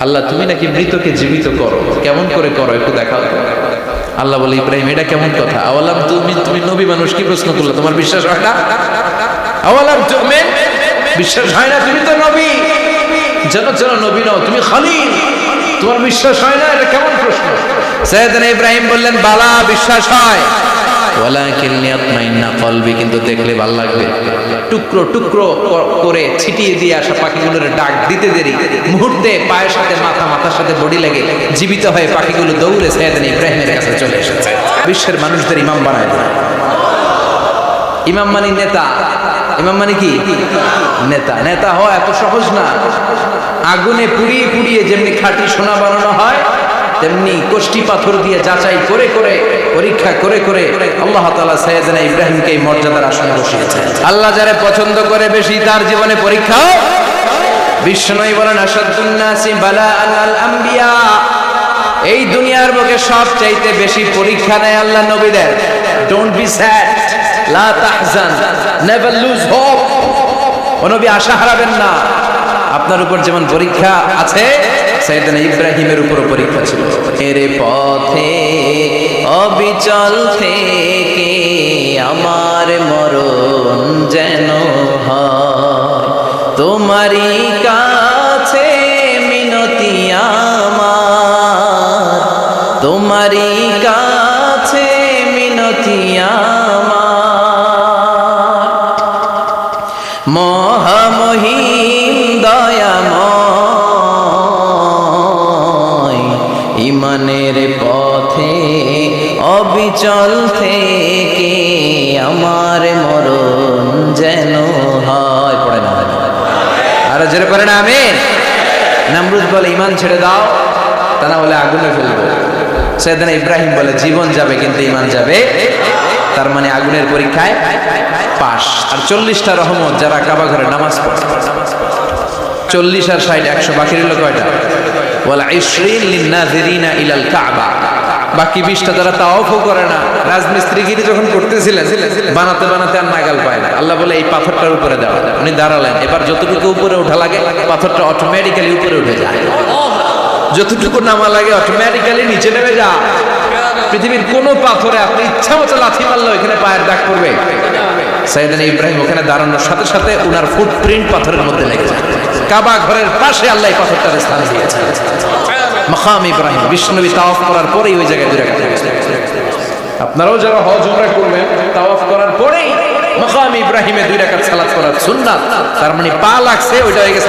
আল্লাহ, তুমি নাকি মৃতকে জীবিত করো? কেমন করে করো? একটু দেখাও। আল্লাহ বলে, ইব্রাহিম, এটা কেমন কথা? আওয়ালাম তুমি তুমি নবী মানুষ, কি প্রশ্ন করল? তোমার বিশ্বাস হয় না? আওয়ালাম তুমি বিশ্বাস হয় না, তুমি তো নবী। যেন যেন নবী নও, তুমি খালিল। তোমার বিশ্বাস হয় না? এটা কেমন প্রশ্ন? সৈয়দনা ইব্রাহিম বললেন, বালা, বিশ্বাস হয়। ওয়ালাকিন কলবি, কিন্তু দেখলে লাগবে। টুকরো টুকরো করে ছিটিয়ে দিয়ে আসা পাখিগুলোর ডাক দিতে দেরি। মুহূর্তে পায়ের সাথে মাথা, মাথার সাথে বডি লেগে। জীবিত হয়ে পাখিগুলো দৌড়ে ইব্রাহিমের কাছে চলে এসেছে। বিশ্বের মানুষদের ইমাম বানায়। ইমাম মানে নেতা। ইমাম মানে কি? নেতা। নেতা হওয়া এত সহজ না। আগুনে পুড়িয়ে পুড়িয়ে যেমনি খাঁটি সোনা বানানো হয় তেমনি কোষ্টি পাথর দিয়ে যাচাই করে করে, পরীক্ষা করে করে আল্লাহ তাআলা সাইয়েদনা ইব্রাহিমকে এই মর্যাদার আসনে বসিয়েছেন। আল্লাহ যারে পছন্দ করে বেশি তার জীবনে পরীক্ষা বিষ্ণুই বলেন আসাদুন্নাসি বালা আল আম্বিয়া এই দুনিয়ার বুকে সব চাইতে বেশি পরীক্ষা নেয় আল্লাহ নবীদের। ডোন্ট বি স্যাড লা তাহজান নেভার লুজ হোপ ও নবী, আশা হারাবেন না। আপনার উপর যেমন পরীক্ষা আছে সাইয়েদনা ইব্রাহিমের উপরও পরীক্ষা ছিল। এর পথে, অবিচল থেকে আমার মরণ যেন হয়। তোমারই কাছে মিনতি আমার। তোমারই কাছে মিনতি আমার। মহামহিম, দয়াময় ইমানের পথে, অবিচল থেকে আমার মরণ যেন হয়। পড়ে না আরও জোরে করে না আমি নামরুদ বলে, ইমান ছেড়ে দাও। তা না বলে, আগুনে ফেলব। সেদিন ইব্রাহিম বলে, জীবন যাবে, কিন্তু ইমান যাবে। তার মানে আগুনের পরীক্ষায় পাশ। আর চল্লিশটা রহমত যারা কাবা ঘরে নামাজ পড়ে। চল্লিশ আর ষাট, একশো বাকি রইল কয়টা? বলা ইসরিন লিন্নাজিরিনা ইলাল কাবা। বাকি বিশটা যারা তাওয়াফও করে না। রাজমিস্ত্রিগিরি যখন করতেছিলেন, বানাতে বানাতে আর নাগাল পায় না। আল্লাহ বলে, এই পাথরটার উপরে দেওয়া উনি দাঁড়ালেন। এবার যতটুকু উপরে ওঠা লাগে, পাথরটা অটোমেটিক্যালি উপরে উঠে যায়। যতটুকু নামা লাগে অটোমেটিক্যালি নিচে নেমে যা পৃথিবীর কোন পাথরে আপনি ইচ্ছা মতো লাথি মারলো এখানে পায়ের দাগ পড়বে। সাইদান ইব্রাহিম ওখানে দাঁড়ানোর সাথে সাথে উনার ফুটপ্রিন্ট পাথরের মধ্যে লেগে যায়। কাবা ঘরের পাশে আল্লাহ পাথরটার স্থান দিয়েছে মাকাম ইব্রাহিম বিষ্ণু তাওয়াফ করার পরেই ওই জায়গায় নামাজ আপনারাও যারা হজ উমরা করবেন, তাওয়াফ করার পরেই মাকাম ইব্রাহিমে দুই রাকাত সালাত করার সুন্নাত, তার মানে পা লাগছে, ওইটা হয়ে গেছে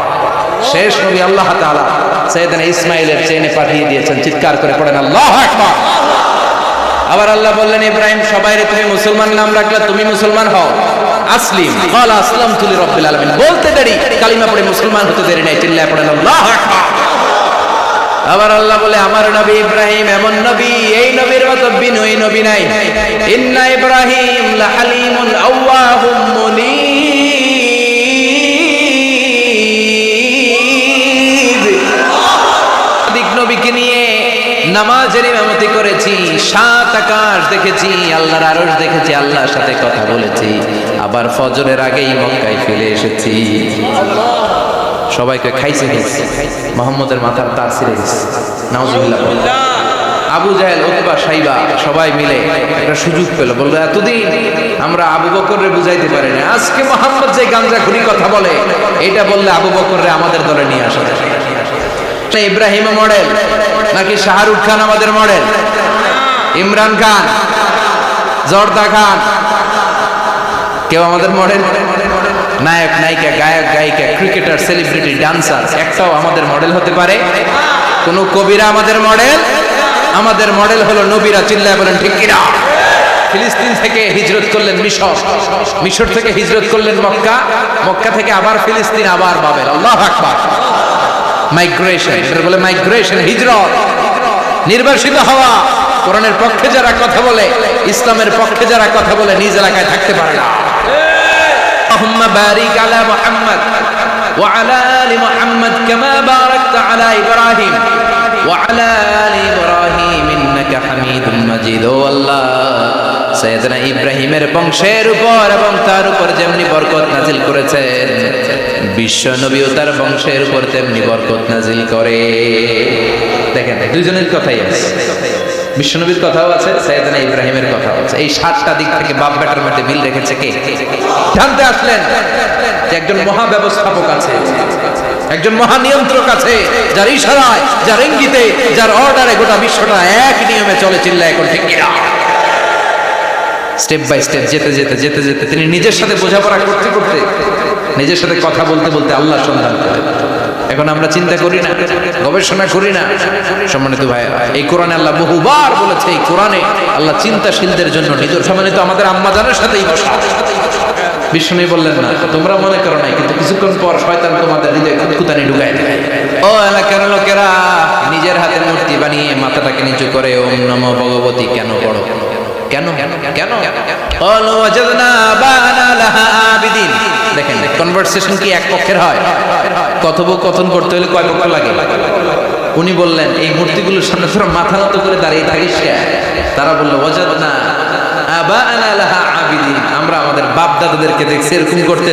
শেষ নবী আল্লাহ তালা সেদিন ইসমাইলের চেনে পাঠিয়ে দিয়েছেন। চিৎকার করে পড়েন, আল্লাহ আবার আল্লাহ বললেন, ইব্রাহিম, সবাই রে, তুমি মুসলমান নাম রাখলে তুমি মুসলমান হও। আসলিম কল আসলাম তুলি রব্বিল আলমিন। বলতে দেরি, কালিমা পড়ে মুসলমান হতে দেরি নাই, চিল্লায় পড়েন, আল্লাহ আবার আল্লাহ বলে, আমার নবী ইব্রাহিম এমন নবী, এই নবীর মতো বিনয় নবী নাই। ইন্না ইব্রাহিম লাহালিমুন আওয়াহুম মুনিব সাত আকাশ দেখেছি, আল্লাহর আরশ দেখেছি, আল্লাহর সাথে কথা বলেছি। আবার ফজরের আগেই মক্কায় ফিরে এসেছি। সবাইকে খাইছে মোহাম্মদের মাথার তার ছিঁড়ে গেছে। নাউজুবিল্লাহ। আবু জাহেল, উতবা, সাইবা, সবাই মিলে একটা সুযোগ পেল। বলল, এতদিন আমরা আবু বকররে বুঝাইতে পারি না আজকে মোহাম্মদ যে গাঞ্জা খুনি কথা বলে, এটা বললে আবু বকররে আমাদের দলে নিয়ে আসা যায়। ইব্রাহিম মডেল, নাকি শাহরুখ খান আমাদের মডেল? ইমরান খান, জর্দা খান। কেউ আমাদের মডেল? নায়ক, নায়িকা, গায়ক, গায়িকা, ক্রিকেটার সেলিব্রিটি ডান্সার একটাও আমাদের মডেল হতে পারে। কোন কবিরা আমাদের মডেল? আমাদের মডেল হলো নবীরা চিল্লায় বলেন, ঠিক কিনা? ফিলিস্তিন থেকে হিজরত করলেন মিশর। মিশর থেকে হিজরত করলেন মক্কা। মক্কা থেকে আবার ফিলিস্তিন, আবার বাবেল। আল্লাহ আকবার। মাইগ্রেশন এটা বলে মাইগ্রেশন হিজরত। নির্বাসিত হওয়া। কোরআনের পক্ষে যারা কথা বলে, ইসলামের পক্ষে যারা কথা বলে, নিজ এলাকায় থাকতে পারে না। ইব্রাহিমের বংশের উপর এবং তার উপর যেমনি বরকত নাজিল করেছেন, বিশ্ব নবীও তার বংশের উপর তেমনি বরকত নাজিল করে। দেখেন দুজনের কথাই আছে। বিশ্বনবীর কথাও আছে, সৈয়দনা ইব্রাহিমের কথাও আছে। এই সাতটা দিক থেকে বাপ বেটার মধ্যে মিল রেখেছে কে? জানতে আসলেন যে একজন মহা ব্যবস্থাপক আছে, একজন মহা নিয়ন্ত্রক আছে, যার ইশারায়, যার ইঙ্গিতে, যার অর্ডারে গোটা বিশ্বটা এক নিয়মে চলে চিল্লা এখন ঠিক স্টেপ বাই স্টেপ যেতে যেতে যেতে যেতে, তিনি নিজের সাথে বোঝাপড়া করতে করতে, নিজের সাথে কথা বলতে বলতে আল্লাহ সন্ধান করেন এখন আমরা চিন্তা করি না, গবেষণা করি না। সম্মানিত ভাই, এই কোরআনে আল্লাহ বহুবার বলেছে, এই কোরআনে আল্লাহ চিন্তাশীলদের জন্য নিজের সম্মানিত আমাদের আম্মাজানের সাথেই বসা। বিষ্ণু বললেন, না, তোমরা মনে করো নাই, কিন্তু কিছুক্ষণ পর শয়তান তোমাদের হৃদয়ে কুতকুতানি ঢুকায় দেয়। ও এলাকার লোকেরা নিজের হাতে মূর্তি বানিয়ে মাথাটাকে নিচু করে, ওম নম ভগবতী কেন কনভারসেশন কি এক পক্ষের হয়? কথোপকথন করতে হলে কয় পক্ষ লাগে? উনি বললেন এই মূর্তিগুলোর সামনে মাথা নত করে দাঁড়িয়ে থাকিস তারা বলল ওয়াজাদনা আমরা আমাদের বাপ দাদাদেরকে দেখছি এরকম করতে